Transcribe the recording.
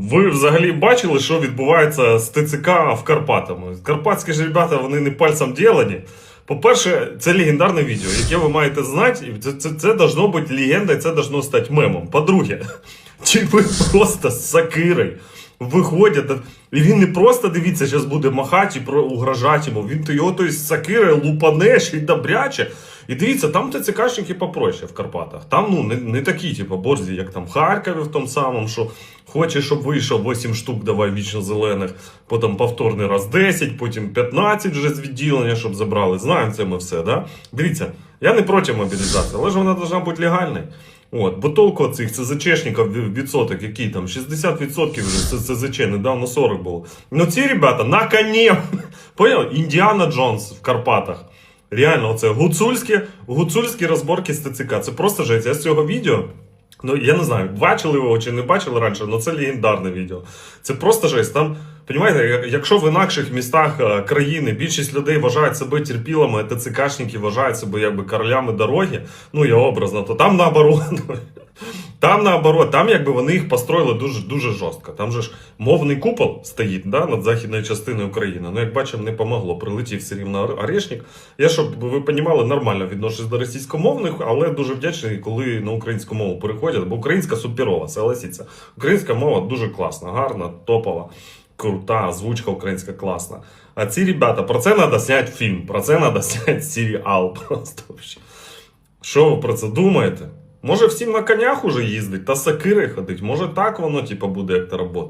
Ви взагалі бачили, що відбувається з ТЦК в Карпатами? Карпатські ж ребята, вони не пальцем ділені. По-перше, це легендарне відео, яке ви маєте знати, і це, це, це должно бути легендою, це должно стати мемом. По-друге, чи ви просто з сакирою виходять, і він не просто дивіться, зараз буде махати і угрожати йому. Він то його той з сакирою лупане ще й добряче. І дивіться, там ТЦКшники попроще в Карпатах. Там ну не, не такі, типу, борзі, як там в Харкові в тому самому, що хочеш, щоб вийшов 8 штук, давай вічно зелених, потім повторний раз 10, потім 15 вже з відділення, щоб забрали. Знаємо це ми все, да? Дивіться, я не проти мобілізації, але ж вона повинна бути легальною. От, бо толку цих ЦЗЧшників відсоток, який там 60% вже ЦЗЧ, недавно 40 було. Ну ці ребята на коні, поняли? Індіана Джонс в Карпатах. Реально, оце гуцульські, гуцульські розборки з ТЦК. Це просто жесть. Я з цього відео. Ну, я не знаю, бачили ви його чи не бачили раніше, але це легендарне відео. Це просто жесть. Там, як- якщо в інакших містах е, країни більшість людей вважають себе терпілами, ТЦКшники вважають себе якби королями дороги, ну я образно, то там наоборот. Там наоборот, там якби вони їх построїли дуже дуже жорстко. Там же ж мовний купол стоїть да, над західною частиною України. Ну, як бачимо, не помогло. Прилетів все рівно ор- орешник. Я щоб ви розуміли, нормально відношусь до російськомовних, але дуже вдячний, коли на українську мову переходять, бо українська суперова, согласіться. Українська мова дуже класна, гарна, топова. Крута, озвучка українська класна. А ці ребята, про це треба зняти фільм, про це треба зняти серіал. Просто. Що ви про це думаєте? Може всім на конях уже їздить та сакири ходить? Може так воно типу, буде як та робота?